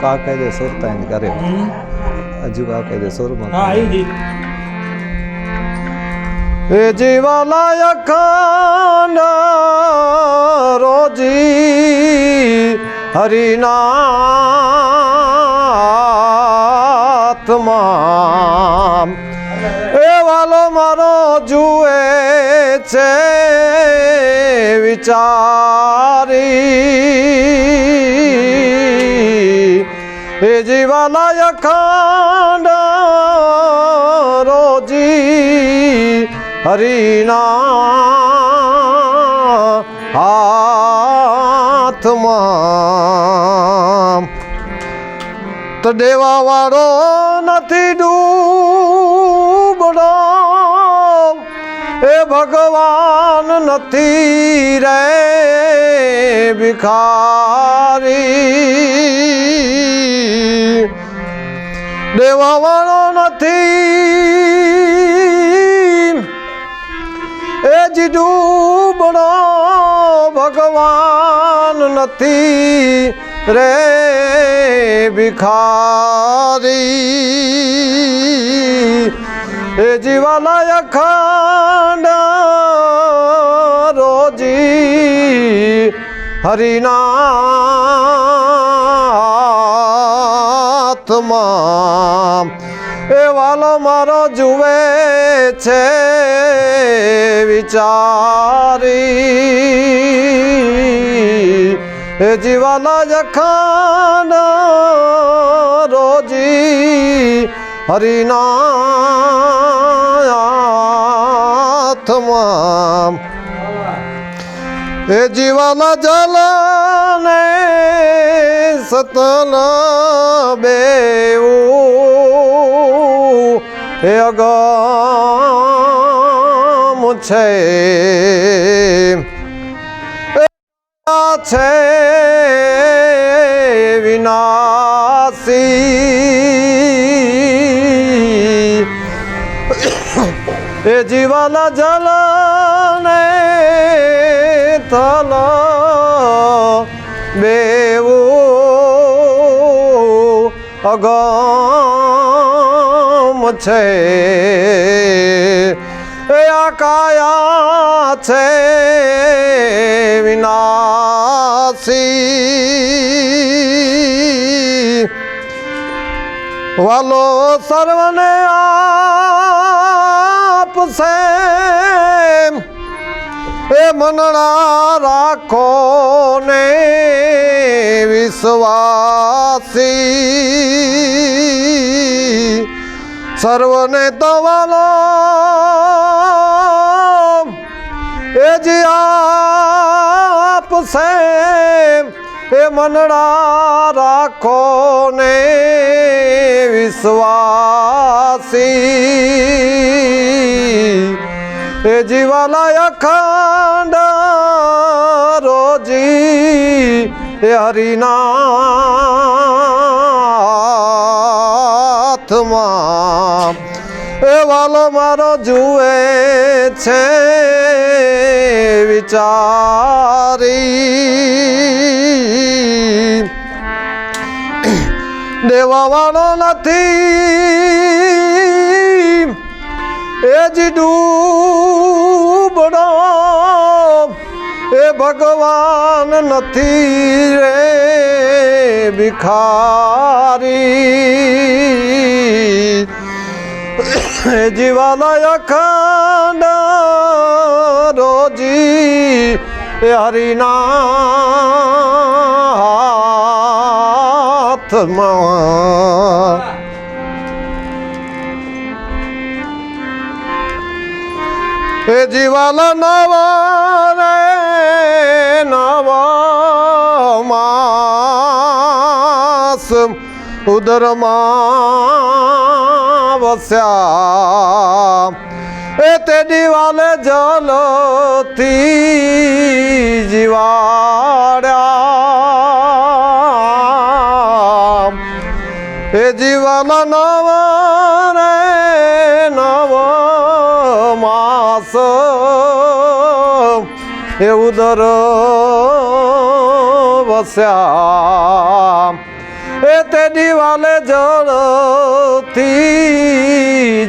કા કાયદે સોરતા એને કરે હજુ કા કાયદે સોરમાં એ જીવા લાયક રોજી હરિનાથમાં એ વાલો મારો જુએ છે વિચાર. એ જીવાલાય ખાંડ રોજી હરિના હાથમાં. તો દેવા વાળો નથી ડૂબડો, એ ભગવાન નથી રે ભિખારી. દેવા વાળો નથી. એ જીજુ ડૂબડો ભગવાન નથી રે ભિખારી. એ જીવાલય ખંડ રોજી હરિનાથમાં એ વાલો મારો જુએ છે, વિચારી. એ જીવાલા જખાન રોજી હરિનાથમાં એ જીવાલા જલને સતલ બેવું એ અગમ છે. છે વિનાશી. એ જીવન જલ ને તલ બેવું અગમ છે. એ આ કાયા છે, વિનાશી. વાલો સર્વને આપશે. એ મનડા રાખો ને વિશ્વાસી. સર્વને તવાલો એ જે આપશે એ મનડા રાખો ને વિશ્વાસી. એ જીવાલય ખંડ રોજી, એ હરિનાથમાં એ વાલો મારો જુએ છે વિચારી. દેવાવાળો નથી. એ જ ડૂબડો ભગવાન નથી રે ભિખારી. જીવાલય ખંડ રોજી હરિના હાથમાં એ નવા ઉદરમાં વસ્યા એ તે દિવાલે જલથી જીવાડ્યા. એ જીવન નવ રે નવ માસ. એ ઉદર વસ્યા એ તેની દિવાલે જળથી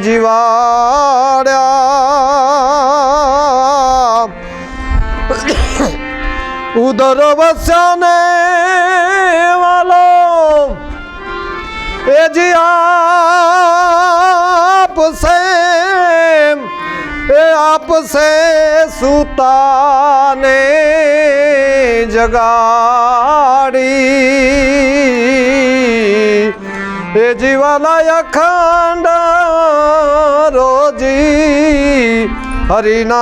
જીવાડ્યા. ઉદર વસ્યાને વાલો, એ જી આપશે, એ આપશે સુતાને જગાડી એ જીવાલાય અખંડ રોજી હરિના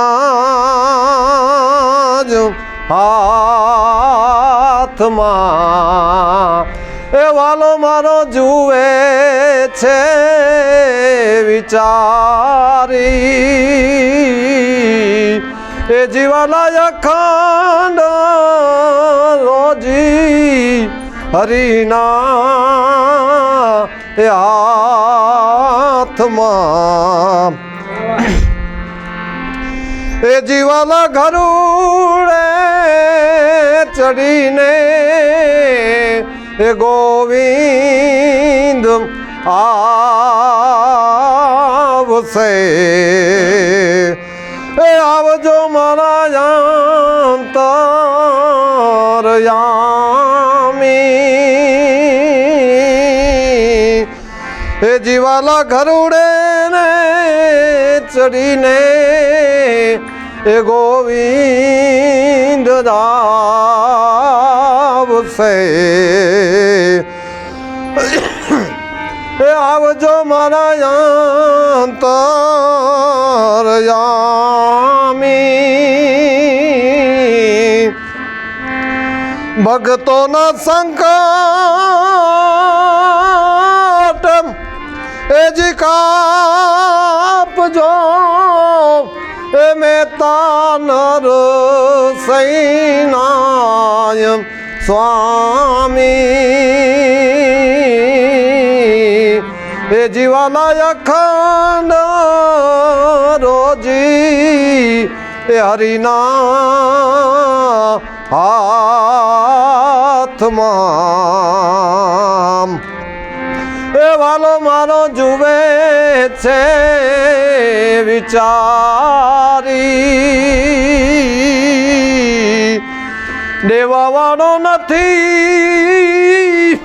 હાથમાં. એ વાલો મારો જુએ છે વિચારી. એ જીવાલાય અખંડ રોજી હરિના એ હાથમાં એ જીવાલા ઘરુડે ચડીને એ ગોવિંદ આવશે. એ જીવાલા ઘરુડે ને ચડીને એ ગોવિંદ આવશે એ આવજો મારા યામી ભક્તોના સંકટ એ જી કાપજો. એ મેતા નર સૈનાય સ્વામી. એ જીવાલાય અખંડ રોજી. એ હરિના હાથમાં. વાલો મારો જુએ છે વિચારી. દેવાવાળો નથી.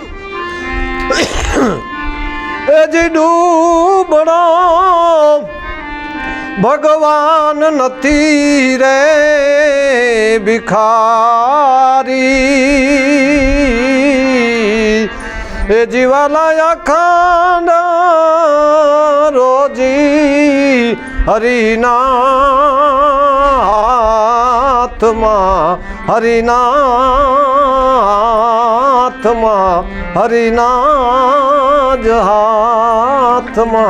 એ જી ડૂબણો ભગવાન નથી રે ભિખારી. એ જીવાલા અખંડ રોજી હરિના હાથમાં હરિના હાથમાં હરિના જ હાથમાં.